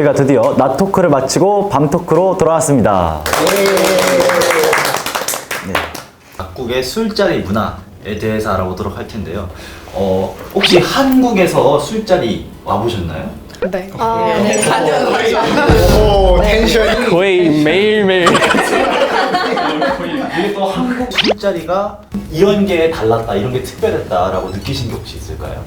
저희가 드디어 낮 토크를 마치고 밤 토크로 돌아왔습니다. 각국의 술자리 문화에 대해서 알아보도록 할 텐데요. 어, 혹시 한국에서 술자리 와보셨나요? 네. 오 텐션이 거의 매일매일 그리고 또 한국 술자리가 이런 게 달랐다, 이런 게 특별했다라고 느끼신 게 혹시 있을까요?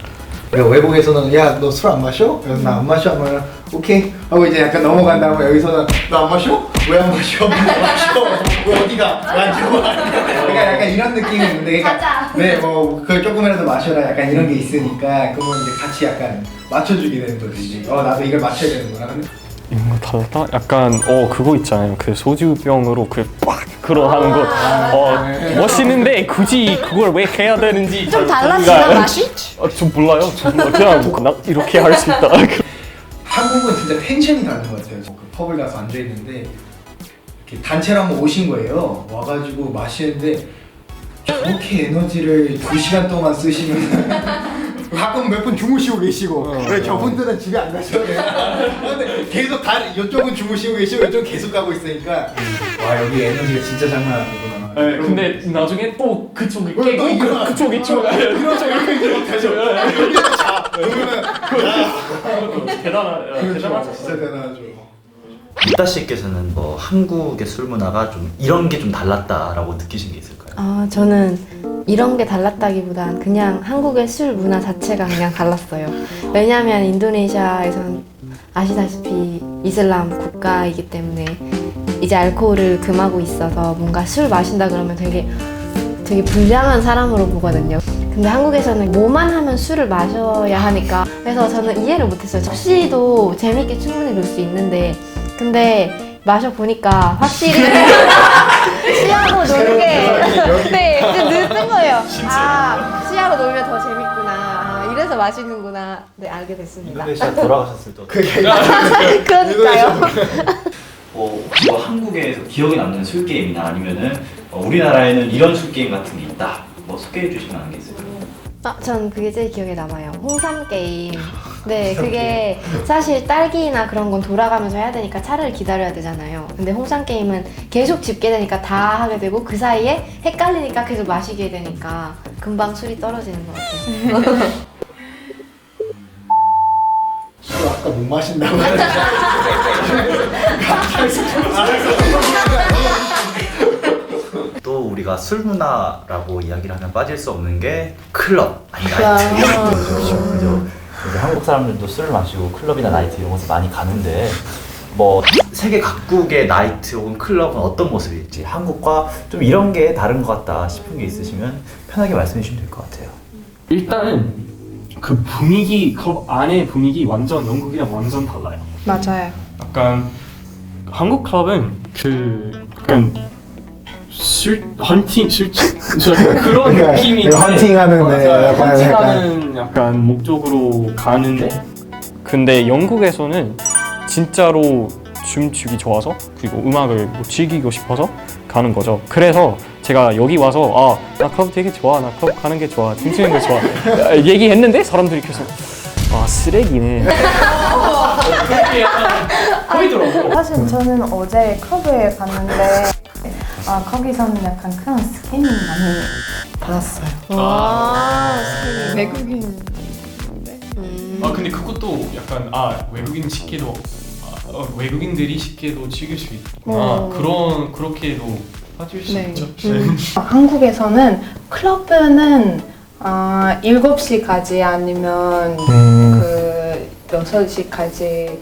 외국에서는 야 너 술 안 마셔? 그래서 나안 마셔 하면 오케이 하고 이제 약간 넘어간 다음에 여기서는 너 안 마셔? 왜 안 마셔? 안 마셔? 왜 어디가? 왜안 좋아? 그러니까 약간 이런 느낌이 있는데 그러니까 네뭐 그걸 조금이라도 마셔라 약간 이런 게 있으니까 그러면 이제 같이 약간 맞춰주게 되는 거지 어 나도 이걸 맞춰야 되는구나 근데 이런 거 달랐다? 약간 어 그거 있잖아요 그 소주병으로 그빡 그러 하는 거 어 멋있는데 굳이 그걸 왜 해야 되는지 좀 잘 달라지나 몰라요. 맛이? 어, 좀 몰라요 좀 그냥 나 이렇게 할 수 있다 한국은 진짜 텐션이 다른 것 같아요. 그 펍을 가서 앉아 있는데 이렇게 단체로 한번 오신 거예요. 와가지고 마시는데 저렇게 에너지를 두 시간 동안 쓰시면 가끔 몇 분 주무시고 계시고 왜 저분들은 집에 안 가셔도 돼요. 근데 계속 다 이쪽은 주무시고 계시고 이쪽은 계속 가고 있으니까 와 여기 에너지가 진짜 장난 아니구나. 네, 근데 나중에 또 그쪽이 왜 깨고 또 일어나? 그, 그쪽이 쭉 이러죠 이렇게 이제 대단하 대단하죠 진짜 대단하죠. 이따 씨께서는 뭐 한국의 술 문화가 좀 이런 게 좀 달랐다라고 느끼신 게 있을까요? 아, 저는 이런 게 달랐다기보단 그냥 한국의 술 문화 자체가 그냥 달랐어요. 왜냐하면 인도네시아에선 아시다시피 이슬람 국가이기 때문에 이제 알코올을 금하고 있어서 뭔가 술 마신다 그러면 되게 되게 불량한 사람으로 보거든요. 근데 한국에서는 뭐만 하면 술을 마셔야 하니까 그래서 저는 이해를 못했어요. 접시도 재밌게 충분히 놀 수 있는데 근데 마셔 보니까 확실히 시하고 노는 게 네, 좀 늦은 거예요. 아, 시하고 놀면 더 재밌구나. 아, 이래서 맛있는구나. 네, 알게 됐습니다. 인도네시아 돌아가셨을 때 그러니까요. 어, 뭐 한국에서 기억에 남는 술 게임이나 아니면은 어, 우리나라에는 이런 술 게임 같은 게 있다. 뭐 소개해 주실 만한 게 있을까요? 아, 전 그게 제일 기억에 남아요. 홍삼 게임. 네, 그게 사실 딸기나 그런 건 돌아가면서 해야 되니까 차를 기다려야 되잖아요. 근데 홍삼 게임은 계속 집게 되니까 다 하게 되고 그 사이에 헷갈리니까 계속 마시게 되니까 금방 술이 떨어지는 것 같아요. 술 아까 못 마신다고 또 우리가 술 문화라고 이야기를 하면 빠질 수 없는 게 클럽 아니 나이트 이런 거죠. 그죠? 이제 한국 사람들도 술을 마시고 클럽이나 나이트 이런 곳에 많이 가는데 뭐 세계 각국의 나이트 혹은 클럽은 어떤 모습일지 한국과 좀 이런 게 다른 것 같다 싶은 게 있으시면 편하게 말씀해 주시면 될 것 같아요. 일단은 그 분위기 클럽 안에 분위기 완전 영국이랑 완전 달라요 맞아요. 약간 한국 클럽은 그 약간 술 헌팅 술집 그런 그러니까 느낌인데 헌팅하는 네. 약간- 헌팅하는 약간 목적으로 가는데 근데 영국에서는 진짜로 춤추기 좋아서 그리고 음악을 뭐 즐기고 싶어서 가는 거죠. 그래서 제가 여기 와서 아나 클럽 되게 좋아 나 클럽 가는 게 좋아 춤추는 게 좋아 아, 얘기했는데 사람들이 계속 아 쓰레기네 그렇게 약간 보이더라고. 사실 저는 어제 클럽에 갔는데 아 거기서는 약간 그런 스캐닝 많이 받았어요. 와, 외국인 음. 아 근데 그것도 약간 아 외국인 쉽게도 아, 어, 외국인들이 쉽게도 즐길 수 있구나 어. 그런 그렇게도 빠질 수 네. 있죠. 한국에서는 클럽은 아 7시까지 아니면 그 6시까지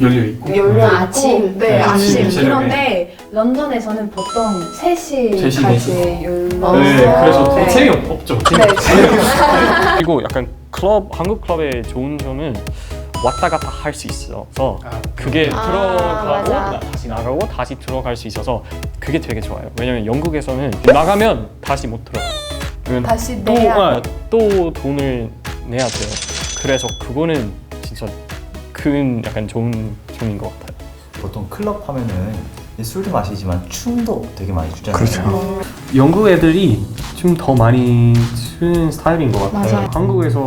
열려 있고. 열려 있고 아침. 네, 네, 아침. 아침, 그런데 런던에서는 보통 3시까지 3시, 열려 네. 그래서 네. 재미 없죠. 네, 그리고 약간 클럽 한국 클럽의 좋은 점은 왔다 갔다 할 수 있어서 아, 그게 아, 들어가고 맞아. 나- 다시 나가고 다시 들어갈 수 있어서 그게 되게 좋아요. 왜냐면 영국에서는 나가면 다시 못. 그러면 다시 또, 내야 아, 또 돈을 내야 돼요. 그래서 그거는 큰 약간 좋은 점인 것 같아요. 보통 클럽 하면은 술도 마시지만 춤도 되게 많이 추잖아요. 영국 애들이 좀 더 많이 추는 스타일인 것 같아요. 맞아요. 한국에서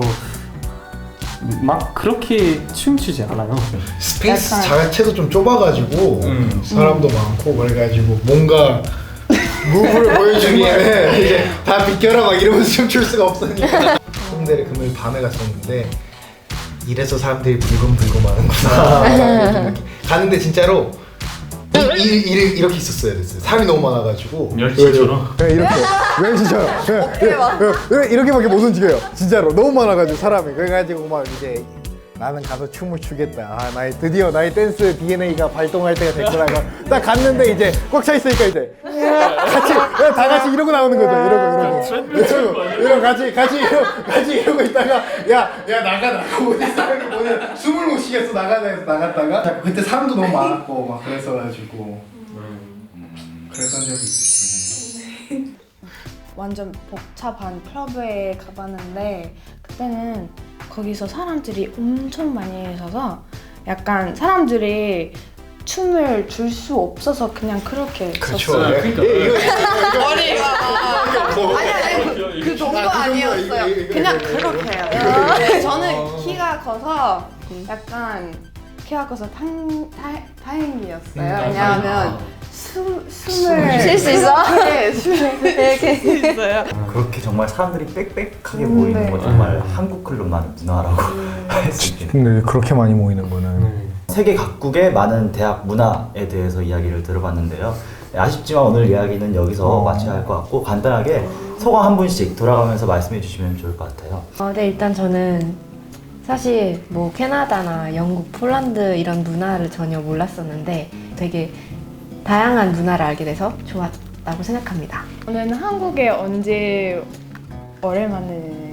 막 그렇게 춤추지 않아요. 스페이스 약간- 자체도 좀 좁아가지고 음. 사람도 많고 그래가지고 뭔가 무브를 보여주기에는 이제 다 비켜라 막 이러면서 춤출 수가 없으니까 홍대를 금요일 밤에 갔었는데 이래서 사람들이 불금불금 하는구나 가는데 진짜로 이, 이, 이, 이 렇게 있었어야 됐어요. 사람이 너무 많아가지고. 멸치처럼? 네, 이렇게. 멸치처럼. 그냥 이렇게, 이렇게밖에 못 움직여요. 진짜로. 너무 많아가지고 사람이. 그래가지고 막 이제 나는 가서 춤을 추겠다. 아 나의 드디어 나의 댄스 DNA가 발동할 때가 됐구나 딱 갔는데 이제 꽉 차 있으니까 이제. 같이 다 같이 이러고 나오는 거죠. 이러고 이러고 이러고 이러고 같이 같이 이러고 같이 이러고 있다가 야 야 나가 나가 못 있어 오늘 숨을 못 쉬겠어. 나가자 해서 나갔다가. 그때 사람도 너무 많았고 막 그랬어가지고. 그랬던 적이 있었어요. 완전 복잡한 클럽에 가봤는데 그때는 거기서 사람들이 엄청 많이 있어서 약간 사람들이 춤을 줄 수 없어서 그냥 그렇게 그렇죠 있었어요. 예, 이거 이거 그 정도 아니었어요. 그냥 그렇게 해요. 네, 저는 키가 커서 약간 키가 커서 당, 다, 다행이었어요. 왜냐하면 숨, 숨을 쉴 수 있어? 네, 숨을 이렇게 있어요. 그렇게 정말 사람들이 빽빽하게 음, 모이는 네. 건 정말 한국 클럽만 문화라고 할 수 있겠네요. 근데 그렇게 많이 모이는 거는 세계 각국의 많은 대학 문화에 대해서 이야기를 들어봤는데요. 네, 아쉽지만 오늘 이야기는 여기서 마쳐야 할 것 같고 간단하게 소감 한 분씩 돌아가면서 말씀해 주시면 좋을 것 같아요. 어, 네, 일단 저는 사실 뭐 캐나다나 영국, 폴란드 이런 문화를 전혀 몰랐었는데 되게 다양한 문화를 알게 돼서 좋았다고 생각합니다. 저는 한국에 언제 오랜만에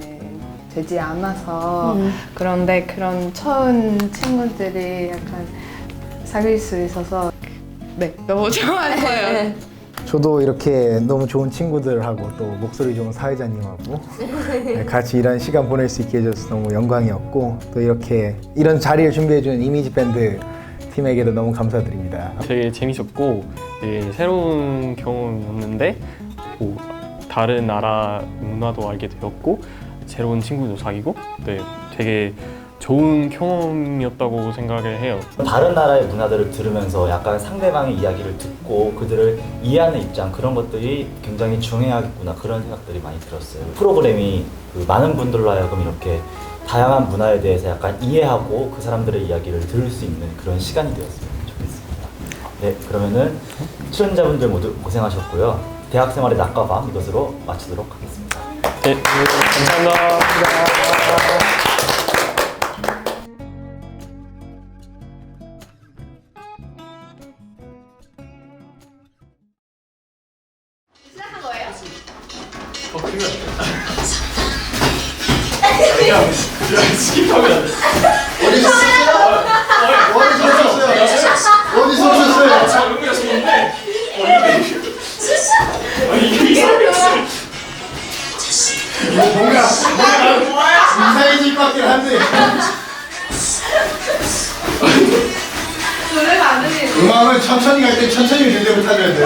되지 않아서 음. 그런데 그런 처음 친구들이 약간 사귈 수 있어서 네 너무 좋았어요. 저도 이렇게 너무 좋은 친구들하고 또 목소리 좋은 사회자님하고 네, 같이 이런 시간 보낼 수 있게 해줘서 너무 영광이었고 또 이렇게 이런 자리를 준비해준 이미지 밴드 팀에게도 너무 감사드립니다. 되게 재밌었고 되게 새로운 경험이었는데 뭐 다른 나라 문화도 알게 되었고 새로운 친구도 사귀고 네 되게 좋은 경험이었다고 생각을 해요. 다른 나라의 문화들을 들으면서 약간 상대방의 이야기를 듣고 그들을 이해하는 입장 그런 것들이 굉장히 중요하겠구나 그런 생각들이 많이 들었어요. 프로그램이 그 많은 분들로 하여금 이렇게 다양한 문화에 대해서 약간 이해하고 그 사람들의 이야기를 들을 수 있는 그런 시간이 되었으면 좋겠습니다. 네, 그러면은 출연자분들 모두 고생하셨고요. 대학 생활의 낮과 밤 이것으로 마치도록 하겠습니다. 네, 감사합니다. 어디 같긴 한데. 음악은 천천히 갈 때 천천히 리듬을 타줘야 돼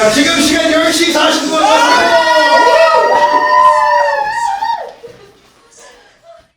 자 지금 시간 10시 40분